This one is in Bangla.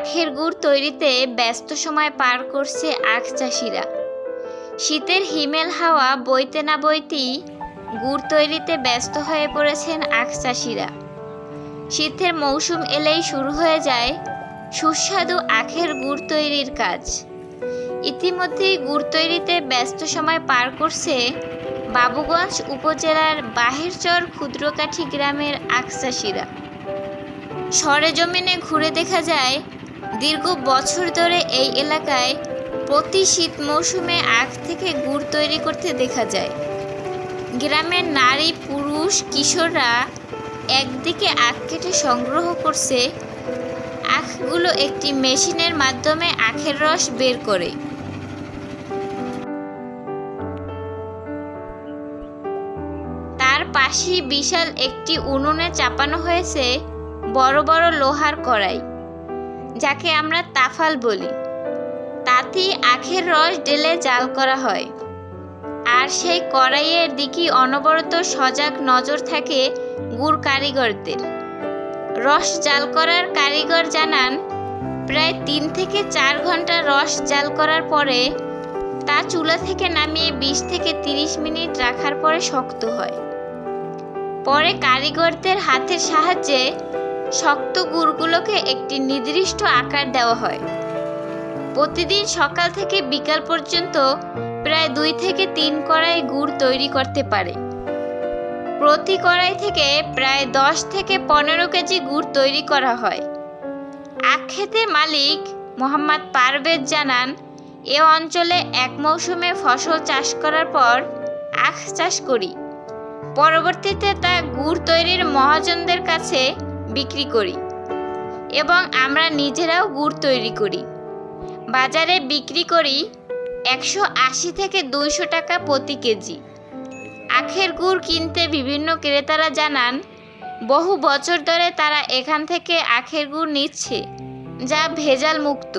আখের গুড় তৈরিতে ব্যস্ত সময় পার করছে আখ চাষিরা। শীতের হিমেল হাওয়া বইতে না বইতেই গুড় তৈরিতে ব্যস্ত হয়ে পড়েছেন আখ চাষিরা। শীতের মৌসুম এলেই শুরু হয়ে যায় সুস্বাদু আখের গুড় তৈরির কাজ। ইতিমধ্যেই গুড় তৈরিতে ব্যস্ত সময় পার করছে বাবুগঞ্জ উপজেলার বাহিরচর ক্ষুদ্রকাঠি গ্রামের আখ চাষিরা। সরেজমিনে ঘুরে দেখা যায় দীর্ঘ বছর ধরে এই এলাকায় প্রতি শীত মৌসুমে আখ থেকে গুড় তৈরি করতে দেখা যায়। গ্রামের নারী, পুরুষ, কিশোররা একদিকে আখ কেটে সংগ্রহ করছে। আখগুলো একটি মেশিনের মাধ্যমে আখের রস বের করে। তার পাশেই বিশাল একটি উনুনে চাপানো হয়েছে বড় বড় লোহার কড়াই। যাকে আমরা তাফাল বলি। তাতেই আখের রস ঢেলে জাল করা হয়। আর সেই কড়াইয়ের দিকে অনবরত সজাগ নজর থাকে গুড় কারিগরদের। রস জাল করার কারিগর জানান, প্রায় তিন থেকে চার ঘণ্টা রস জাল করার পরে তা চুলা থেকে নামিয়ে বিশ থেকে তিরিশ মিনিট রাখার পরে শক্ত হয়। পরে কারিগরদের হাতের সাহায্যে শক্ত গুড়গুলোকে একটি নির্দিষ্ট আকার দেওয়া হয়। প্রতিদিন সকাল থেকে বিকাল পর্যন্ত প্রায় দুই থেকে তিন কড়াই গুড় তৈরি করতে পারে। প্রতি কড়াই থেকে প্রায় দশ থেকে পনেরো কেজি গুড় তৈরি করা হয়। আখেতের মালিক মোহাম্মদ পারভেজ জানান, এ অঞ্চলে এক মৌসুমে ফসল চাষ করার পর আখ চাষ করি। পরবর্তীতে তা গুড় তৈরির মহাজনদের কাছে বিক্রি করি এবং আমরা নিজেরাও গুড় তৈরি করি। বাজারে বিক্রি করি একশো আশি থেকে দুইশো টাকা প্রতি কেজি। আখের গুড় কিনতে বিভিন্ন ক্রেতারা জানান, বহু বছর ধরে তারা এখান থেকে আখের গুড় নিচ্ছে, যা ভেজাল মুক্ত।